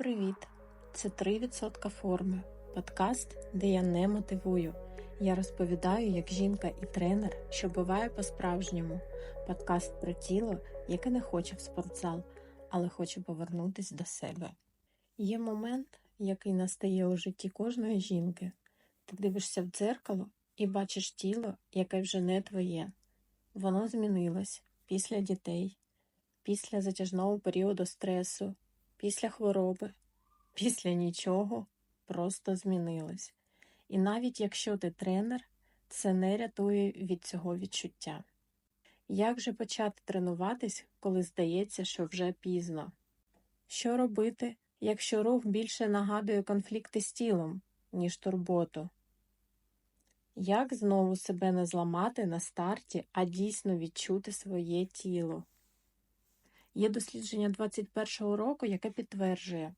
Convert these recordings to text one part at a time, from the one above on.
Привіт! Це 3% форми. Подкаст, де я не мотивую. Я розповідаю як жінка і тренер, що буває по-справжньому. Подкаст про тіло, яке не хоче в спортзал, але хоче повернутися до себе. Є момент, який настає у житті кожної жінки. Ти дивишся в дзеркало і бачиш тіло, яке вже не твоє. Воно змінилось після дітей, після затяжного періоду стресу, після хвороби, після нічого просто змінилось. І навіть якщо ти тренер, це не рятує від цього відчуття. Як же почати тренуватись, коли здається, що вже пізно? Що робити, якщо рух більше нагадує конфлікти з тілом, ніж турботу? Як знову себе не зламати на старті, а дійсно відчути своє тіло? Є дослідження 21-го року, яке підтверджує,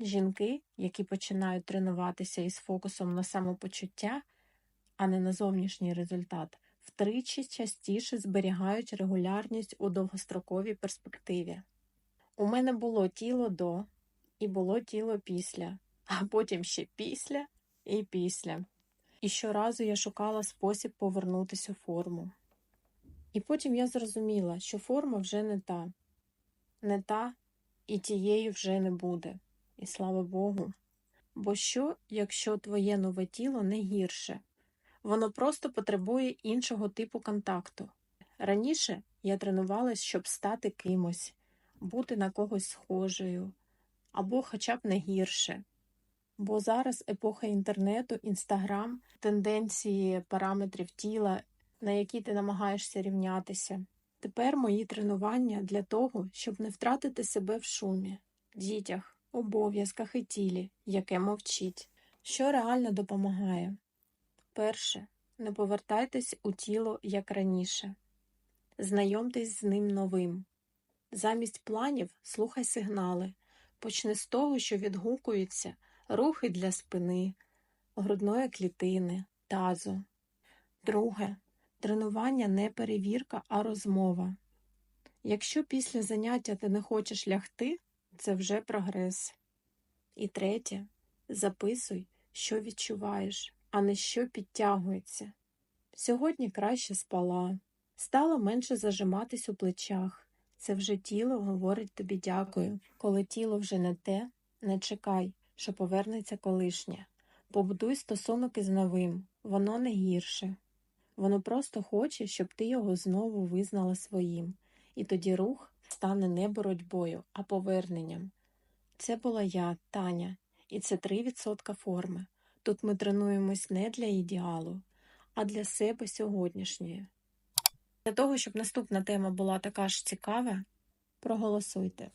жінки, які починають тренуватися із фокусом на самопочуття, а не на зовнішній результат, втричі частіше зберігають регулярність у довгостроковій перспективі. У мене було тіло до і було тіло після, а потім ще після і після. І щоразу я шукала спосіб повернутися у форму. І потім я зрозуміла, що форма вже не та, не та і тієї вже не буде. І слава Богу. Бо що, якщо твоє нове тіло не гірше? Воно просто потребує іншого типу контакту. Раніше я тренувалась, щоб стати кимось, бути на когось схожою, або хоча б не гірше. Бо зараз епоха інтернету, інстаграм, тенденції параметрів тіла, на які ти намагаєшся рівнятися. Тепер мої тренування для того, щоб не втратити себе в шумі, дітях, обов'язках і тілі, яке мовчить. Що реально допомагає? Перше, не повертайтесь у тіло як раніше. Знайомтесь з ним новим. Замість планів слухай сигнали. Почни з того, що відгукуються рухи для спини, грудної клітини, тазу. Друге. Тренування не перевірка, а розмова. Якщо після заняття ти не хочеш лягти, це вже прогрес. І третє. Записуй, що відчуваєш, а не що підтягується. Сьогодні краще спала, стало менше зажиматись у плечах. Це вже тіло говорить тобі дякую. Коли тіло вже не те, не чекай, що повернеться колишнє. Побудуй стосунок із новим, воно не гірше. Воно просто хоче, щоб ти його знову визнала своїм, і тоді рух стане не боротьбою, а поверненням. Це була я, Таня, і це 3% форми. Тут ми тренуємось не для ідеалу, а для себе сьогоднішньої. Для того, щоб наступна тема була така ж цікава, проголосуйте.